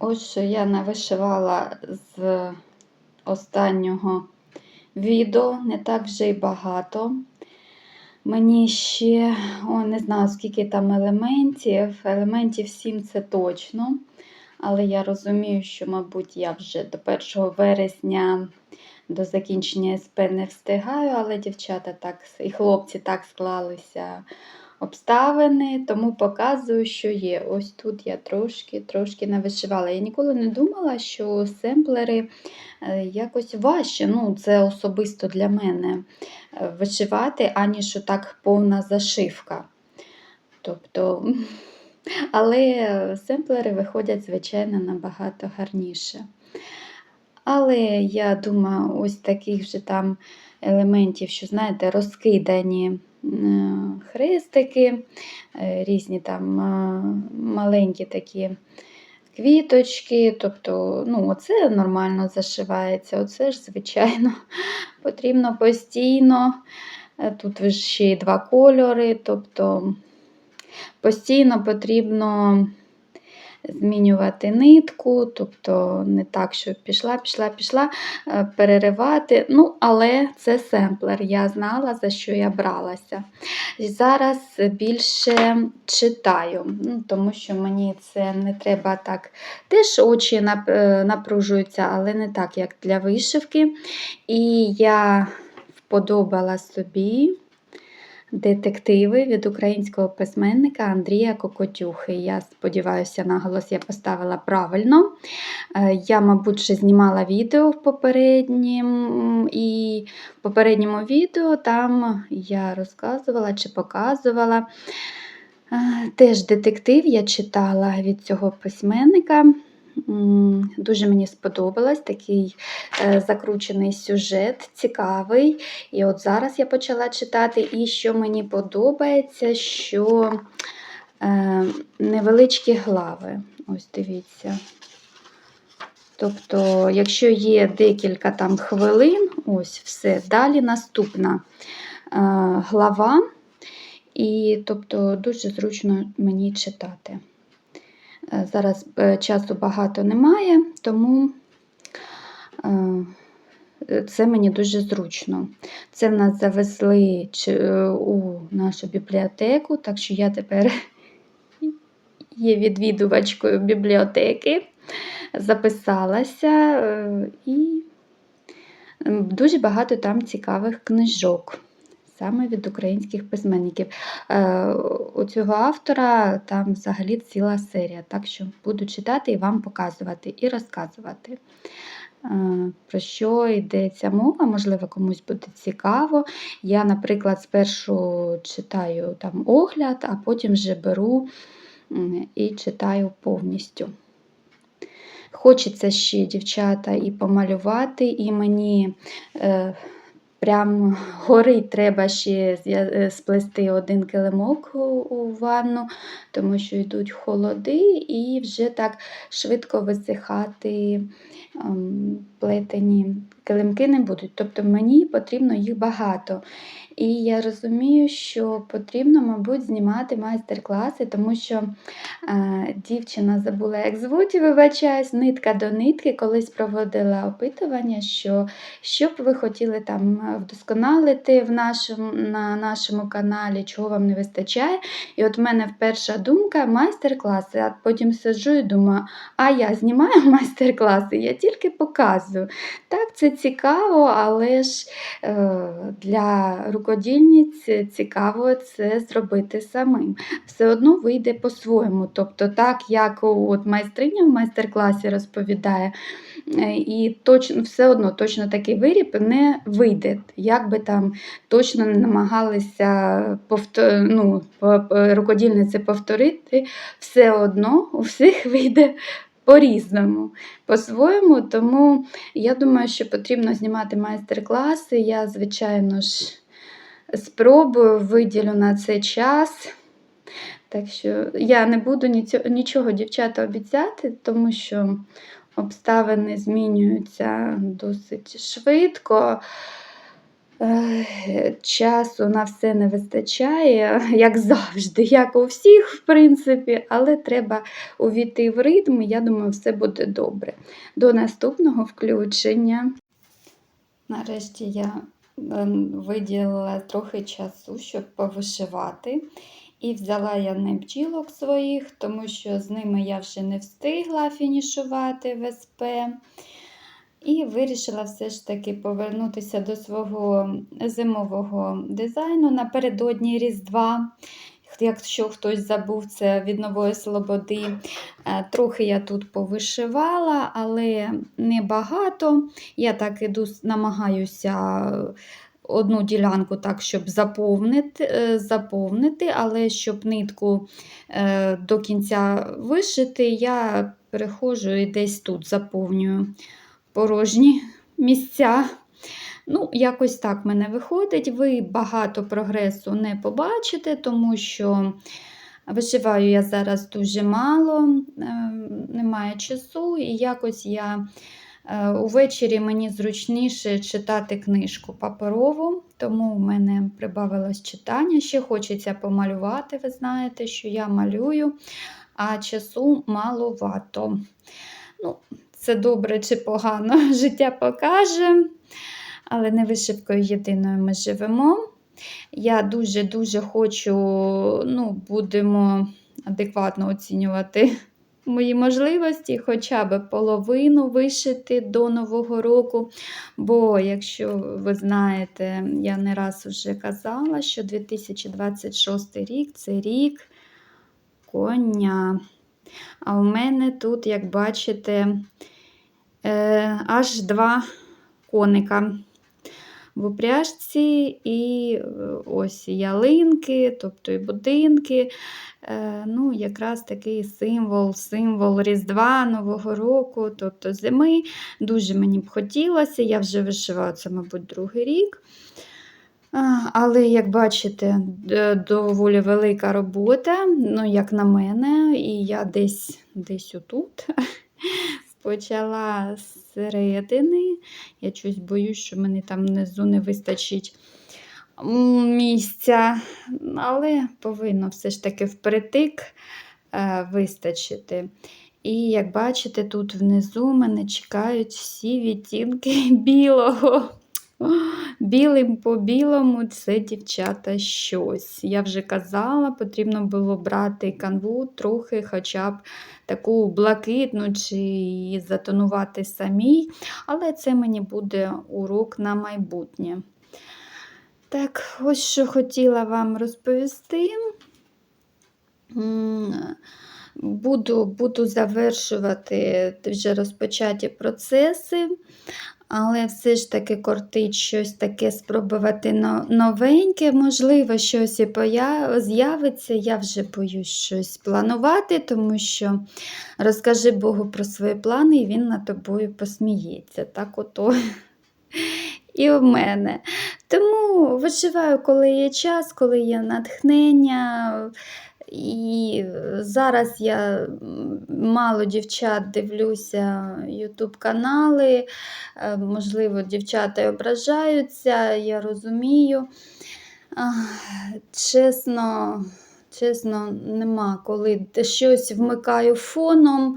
Ось що я навишивала з останнього відео, не так вже й багато. Мені ще, о, не знаю, скільки там елементів. Елементів 7 це точно. Але я розумію, що, мабуть, я вже до 1 вересня до закінчення СП не встигаю, але дівчата так і хлопці так склалися обставини, тому показую, що є. Ось тут я трошки трошки навишивала. Я ніколи не думала, що семплери е, якось важче. Ну, це особисто для мене е, вишивати, аніж так повна зашивка. Тобто, але семплери виходять, звичайно, набагато гарніше. Але я думаю, ось таких вже там елементів, що, знаєте, розкидані хрестики, е, різні там е, маленькі такі квіточки. Тобто, ну, оце нормально зашивається, оце ж, звичайно, потрібно постійно. Тут ще й два кольори, тобто постійно потрібно змінювати нитку, тобто не так, що пішла, пішла, пішла, е, переривати. Ну, але це семплер, я знала, за що я бралася. І зараз більше читаю, ну, тому що мені це не треба так. Теж очі е, напружуються, але не так, як для вишивки. І я вподобала собі детективи від українського письменника Андрія Кокотюхи. Я сподіваюся, наголос я поставила правильно. Е, я, мабуть, ще знімала відео в попередньому, і в попередньому відео там я розказувала чи показувала. Е, теж детектив я читала від цього письменника. Дуже мені сподобалось такий е, закручений сюжет, цікавий. І от зараз я почала читати, і що мені подобається, що е, невеличкі глави. Ось дивіться. Тобто, якщо є декілька там хвилин, ось все, далі наступна е, глава, і тобто дуже зручно мені читати. Е, зараз е, часу багато немає, тому е, це мені дуже зручно. Це в нас завезли у нашу бібліотеку, так що я тепер є відвідувачкою бібліотеки, записалася і дуже багато там цікавих книжок саме від українських письменників. Е, у цього автора там взагалі ціла серія, так що буду читати і вам показувати і розказувати. Е, про що йдеться мова, можливо, комусь буде цікаво. Я, наприклад, спершу читаю там огляд, а потім вже беру і читаю повністю. Хочеться ще, дівчата, і помалювати, і мені е, Прям горить треба ще е, сплести один килимок у ванну, тому що йдуть холоди, і вже так швидко висихати плетені килимки не будуть. Тобто мені потрібно їх багато. І я розумію, що потрібно, мабуть, знімати майстер-класи, тому що е, дівчина забула, як звуть, вибачаюсь, нитка до нитки, колись проводила опитування, що що б ви хотіли там вдосконалити в нашому, на нашому каналі, чого вам не вистачає. І от в мене перша думка майстер-класи, а потім сиджу і думаю, а я знімаю майстер-класи, я тільки показую. Так, це цікаво, але ж е, для рукодільниць цікаво це зробити самим. Все одно вийде по-своєму. Тобто, так, як от майстриня в майстер-класі розповідає, е, і точно, все одно точно такий виріб не вийде. Як би там точно не намагалися повтор... ну, рукодільниці повторити, все одно у всіх вийде по-різному, по-своєму. Тому я думаю, що потрібно знімати майстер-класи. Я, звичайно ж, спробую, виділю на це час. Так що я не буду нічого, дівчата, обіцяти, тому що обставини змінюються досить швидко. Часу на все не вистачає, як завжди, як у всіх, в принципі, але треба увійти в ритм, і я думаю, все буде добре. До наступного включення. Нарешті я е, виділила трохи часу, щоб повишивати. І взяла я не бджілок своїх, тому що з ними я вже не встигла фінішувати в СП. І вирішила все ж таки повернутися до свого зимового дизайну напередодні Різдва. Якщо хтось забув це від нової слободи, Е, трохи я тут повишивала, але не багато. Я так іду, намагаюся одну ділянку так, щоб заповнити, е, заповнити, але щоб нитку е, до кінця вишити, я переходжу і десь тут заповнюю порожні місця. Ну, якось так мене виходить. Ви багато прогресу не побачите, тому що вишиваю я зараз дуже мало, е, немає часу, і якось я е, увечері мені зручніше читати книжку паперову, тому в мене прибавилось читання. Ще хочеться помалювати, ви знаєте, що я малюю, а часу маловато. Ну, це добре чи погано, життя покаже. Але не вишивкою єдиною ми живемо. Я дуже-дуже хочу, ну, будемо адекватно оцінювати мої можливості, хоча б половину вишити до Нового року. Бо, якщо ви знаєте, я не раз вже казала, що 2026 рік це рік коня. А у мене тут, як бачите, е, аж два коника в упряжці і е, ось ялинки, тобто і будинки. Е, ну, Якраз такий символ, символ Різдва, Нового року, тобто зими. Дуже мені б хотілося, я вже вишиваю це, мабуть, другий рік. Але, як бачите, доволі велика робота, ну, як на мене, і я десь десь отут почала з середини. Я щось боюсь, що мені там внизу не вистачить місця, але повинно все ж таки впритик е, вистачити. І як бачите, тут внизу мене чекають всі відтінки білого. Білим по білому це дівчата щось. Я вже казала, потрібно було брати канву трохи, хоча б таку блакитну чи затонувати самій, але це мені буде урок на майбутнє. Так, ось що хотіла вам розповісти. Буду буду завершувати вже розпочаті процеси, але все ж таки кортить щось таке спробувати новеньке, можливо, щось і з'явиться. Я вже боюсь щось планувати, тому що розкажи Богу про свої плани, і він над тобою посміється. Так ото і в мене. Тому виживаю, коли є час, коли є натхнення. І зараз я мало дівчат дивлюся YouTube канали, е, можливо, дівчата ображаються, я розумію. Чесно, чесно, нема коли щось вмикаю фоном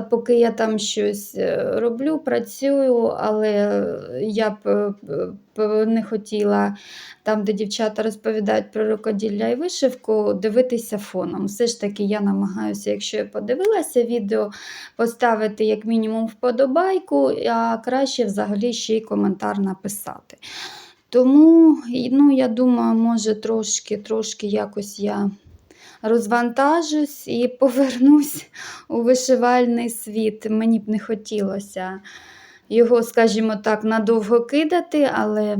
поки я там щось е, роблю, працюю, але я б е, не хотіла там, де дівчата розповідають про рукоділля і вишивку, дивитися фоном. Все ж таки, я намагаюся, якщо я подивилася відео, поставити як мінімум вподобайку, а краще взагалі ще й коментар написати. Тому, ну, я думаю, може трошки, трошки якось я розвантажусь і повернусь у вишивальний світ. Мені б не хотілося його, скажімо так, надовго кидати, але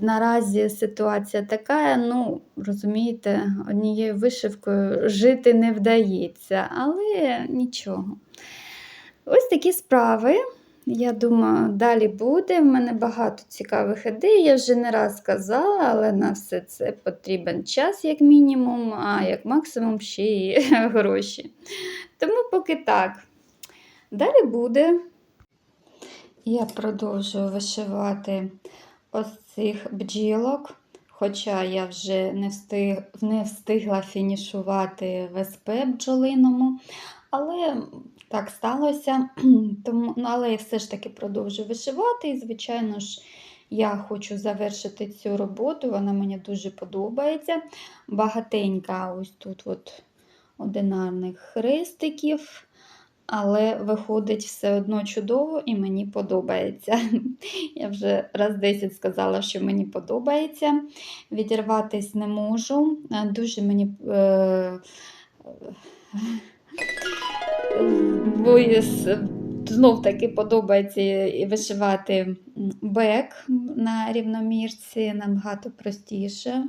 наразі ситуація така, ну, розумієте, однією вишивкою жити не вдається, але нічого. Ось такі справи. Я думаю, далі буде. В мене багато цікавих ідей. Я вже не раз казала, але на все це потрібен час, як мінімум, а як максимум ще й гроші. Тому поки так. Далі буде. Я продовжую вишивати ось цих бджілок. Хоча я вже не, встиг, не встигла фінішувати в СП бджолиному, але так сталося. Тому, ну, але я все ж таки продовжую вишивати. І, звичайно ж, я хочу завершити цю роботу, вона мені дуже подобається. Багатенька ось тут от одинарних хрестиків. Але виходить все одно чудово і мені подобається. Я вже раз 10 сказала, що мені подобається. Відірватись не можу. Дуже мені е, знов таки подобається вишивати бек на рівномірці набагато простіше.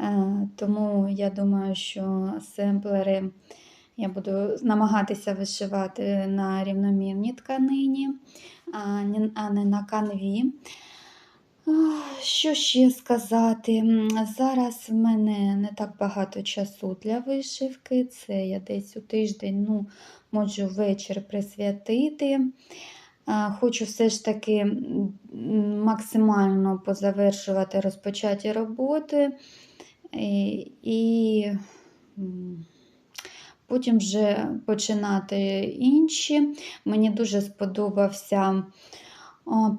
Е, Тому я думаю, що семплери я буду намагатися вишивати на рівномірній тканині, а не- на канві. Що ще сказати? Зараз в мене не так багато часу для вишивки. Це я десь у тиждень ну, можу вечір присвятити. Хочу все ж таки максимально позавершувати розпочаті роботи. І, потім вже починати інші. Мені дуже сподобався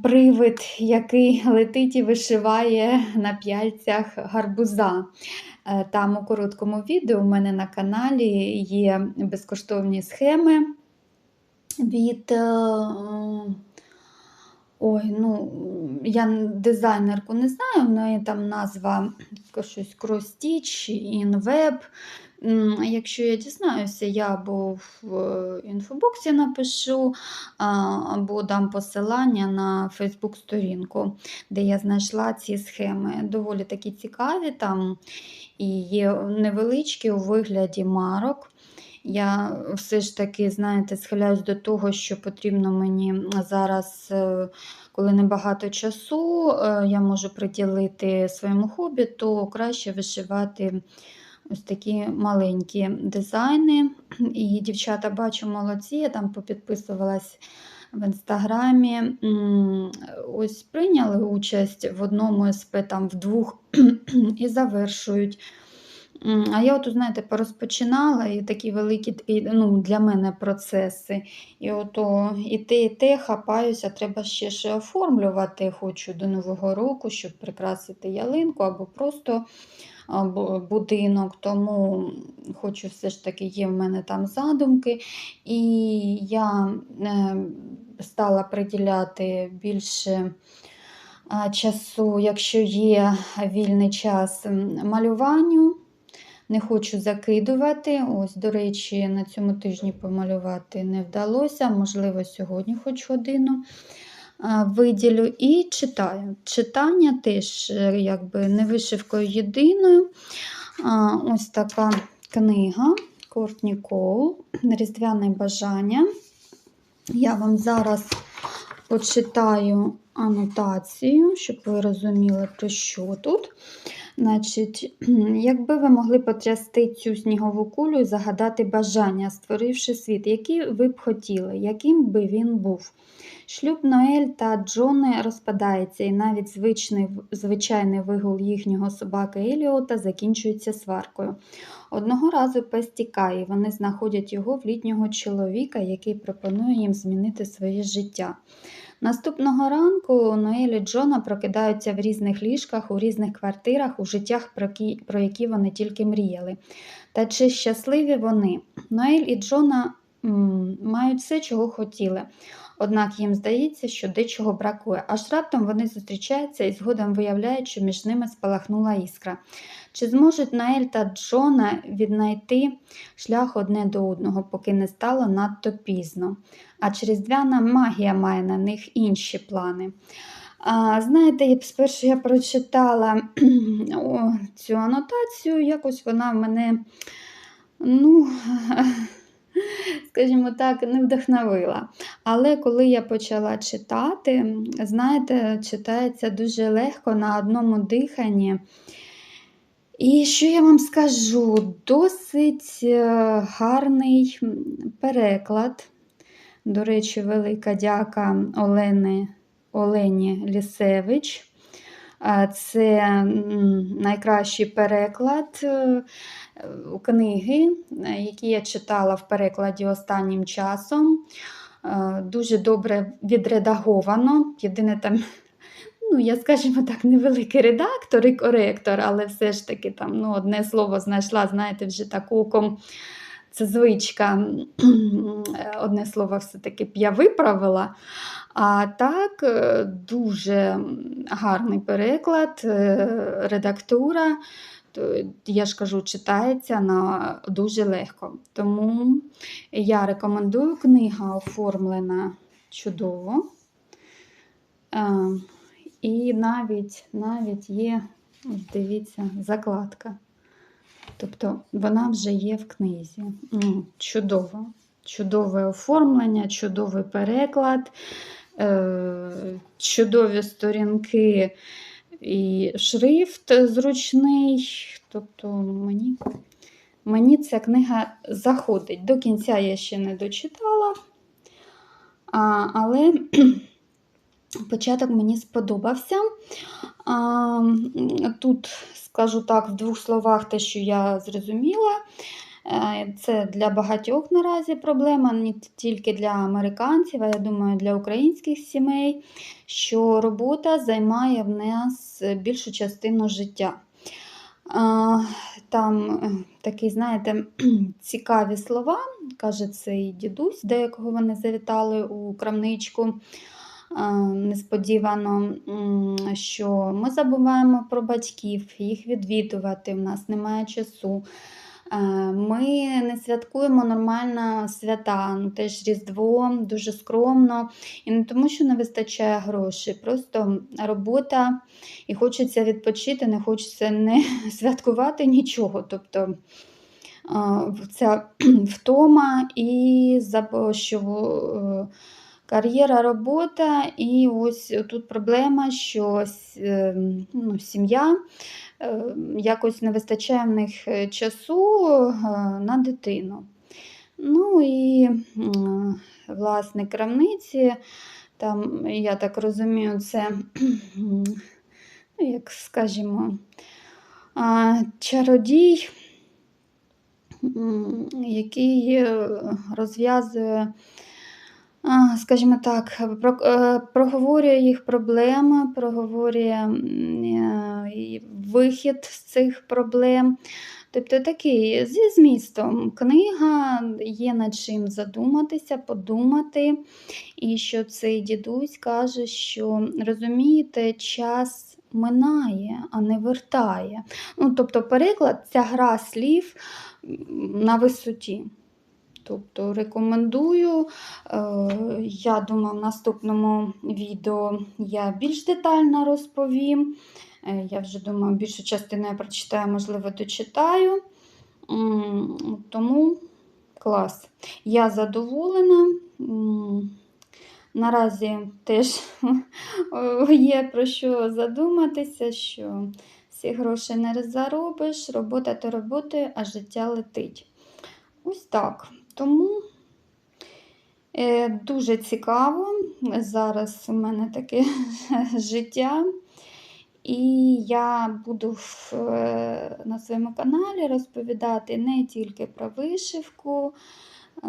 привид, який летить і вишиває на п'яльцях гарбуза. Е, Там у короткому відео у мене на каналі є безкоштовні схеми від. е, Ой, ну, я дизайнерку не знаю, в неї там назва щось Cross-Stitch, InWeb. Якщо я дізнаюся, я або в е, інфобоксі напишу, або дам посилання на Фейсбук-сторінку, де я знайшла ці схеми. Доволі такі цікаві там і є невеличкі у вигляді марок. Я все ж таки, знаєте, схиляюсь до того, що потрібно мені зараз, е, коли небагато часу, е, я можу приділити своєму хобі, то краще вишивати ось такі маленькі дизайни. І дівчата бачу молодці, я там попідписувалась в інстаграмі. Ось прийняли участь в одному СП, там в двох і завершують. А я, от, знаєте, порозпочинала і такі великі ну, для мене процеси. І ото і те, і те хапаюся, треба ще ж оформлювати. Хочу до Нового року, щоб прикрасити ялинку або просто будинок. Тому хочу все ж таки, є в мене там задумки. І я е, стала приділяти більше часу, якщо є вільний час малюванню. Не хочу закидувати. Ось, до речі, на цьому тижні помалювати не вдалося. Можливо, сьогодні хоч годину виділю. І читаю. Читання теж е, якби не вишивкою єдиною. Ось така книга Кортні Коул Різдвяне бажання. Я вам зараз почитаю анотацію, щоб ви розуміли, про що тут. Значить, якби ви могли потрясти цю снігову кулю і загадати бажання, створивши світ, який ви б хотіли, яким би він був? Шлюб Ноель та Джони розпадається, і навіть звичний, звичайний вигул їхнього собаки Еліота закінчується сваркою. Одного разу пес тікає, вони знаходять його в літнього чоловіка, який пропонує їм змінити своє життя. Наступного ранку Ноель і Джона прокидаються в різних ліжках, у різних квартирах, у життях, про які, вони тільки мріяли. Та чи щасливі вони? Ноель і Джона м, мають все, чого хотіли. Однак їм здається, що дечого бракує, аж раптом вони зустрічаються і згодом виявляють, що між ними спалахнула іскра. Чи зможуть Наель та Джона віднайти шлях одне до одного, поки не стало надто пізно? А чи різдвяна магія має на них інші плани? А, знаєте, спершу я прочитала цю анотацію, якось вона в мене, ну, скажімо так, не вдохновила. Але коли я почала читати, знаєте, читається дуже легко на одному диханні. І що я вам скажу? Досить е, гарний переклад. До речі, велика дяка Олени, Олені Лісевич. Це найкращий переклад е, книги, е, які я читала в перекладі останнім часом. Е, Дуже добре відредаговано. Єдине там, ну, я, скажімо так, невеликий редактор і коректор, але все ж таки там ну, одне слово знайшла, знаєте, вже так оком. Це звичка, е, одне слово, все-таки б я виправила. А так, е, дуже гарний переклад, е, редактура. Я ж кажу, читається на дуже легко. Тому я рекомендую книга оформлена чудово. І навіть, навіть є, дивіться, закладка. Тобто вона вже є в книзі. Чудово. Чудове оформлення, чудовий переклад, е, чудові сторінки і шрифт зручний. Тобто мені, мені ця книга заходить. До кінця я ще не дочитала, але початок мені сподобався. Тут скажу так, в двох словах те, що я зрозуміла. Е, Це для багатьох наразі проблема, не тільки для американців, а я думаю, для українських сімей, що робота займає в нас більшу частину життя. Там е, такі, знаєте, цікаві слова, каже цей дідусь, до якого вони завітали у крамничку. А, Несподівано, що ми забуваємо про батьків, їх відвідувати, в нас немає часу. Е, Ми не святкуємо нормально свята, ну теж Різдво, дуже скромно. І не тому, що не вистачає грошей, просто робота і хочеться відпочити, не хочеться не святкувати нічого. Тобто е, ця втома і що е, кар'єра, робота, і ось тут проблема, що е, ну, сім'я е, якось не вистачає в них е, часу на дитину. Ну і м, власник крамниці, там, я так розумію, це, ну, як скажімо, чародій, який розв'язує, скажімо так, про- е, проговорює їх проблеми, проговорює е, вихід з цих проблем. Тобто такий зі змістом книга є над чим задуматися, подумати. І що цей дідусь каже, що розумієте, час минає, а не вертає. Ну, тобто, переклад, ця гра слів на висоті. Тобто рекомендую. Е, Я думаю, в наступному відео я більш детально розповім. Е, Я вже думаю, більшу частину я прочитаю, можливо, дочитаю. Тому клас. Я задоволена. Наразі теж є про що задуматися, що всі гроші не заробиш, робота то роботи, а життя летить. Ось так. Тому е, дуже цікаво. Зараз у мене таке життя. І я буду в, е, на своєму каналі розповідати не тільки про вишивку. Е,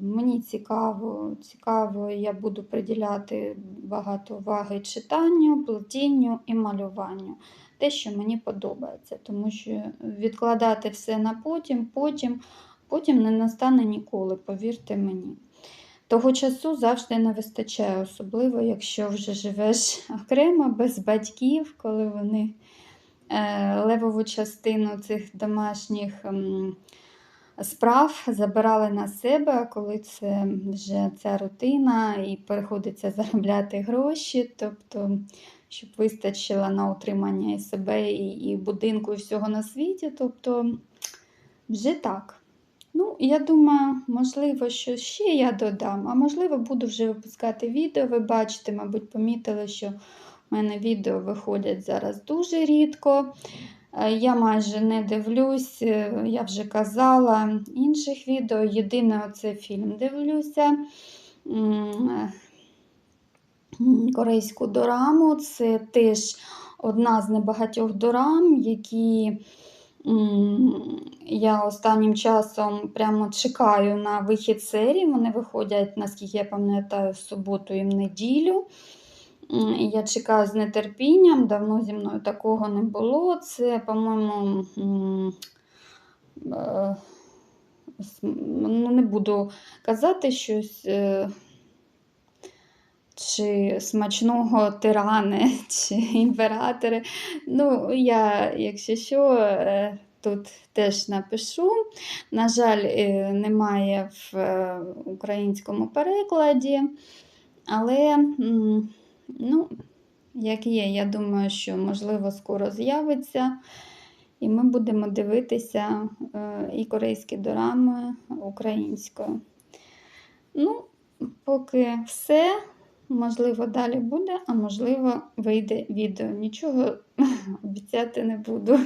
Мені цікаво, цікаво, я буду приділяти багато уваги читанню, плетінню і малюванню. Те, що мені подобається, тому що відкладати все на потім, потім, потім не настане ніколи, повірте мені. Того часу завжди не вистачає, особливо, якщо вже живеш окремо, без батьків, коли вони е, левову частину цих домашніх м, справ забирали на себе, а коли це вже ця рутина і приходиться заробляти гроші, тобто, щоб вистачило на утримання і себе, і будинку, і всього на світі, тобто вже так. Ну, я думаю, можливо, що ще я додам, а можливо, буду вже випускати відео. Ви бачите, мабуть, помітили, що в мене відео виходять зараз дуже рідко. Е, Я майже не дивлюсь, е, я вже казала інших відео. Єдине оце фільм дивлюся. Е, Корейську дораму. Це теж одна з небагатьох дорам, які я останнім часом прямо чекаю на вихід серії. Вони виходять, наскільки я пам'ятаю, в суботу і в неділю. Я чекаю з нетерпінням, давно зі мною такого не було. Це, по-моєму, е, ну, не буду казати щось. Чи смачного тирани, чи імператори. Ну, я, якщо що, е, тут теж напишу. На жаль, е, немає в е, українському перекладі, але, ну, як є, я думаю, що можливо скоро з'явиться. І ми будемо дивитися і корейські дорами українською. Ну, поки все. Можливо, далі буде, а можливо, вийде відео. Нічого обіцяти не буду.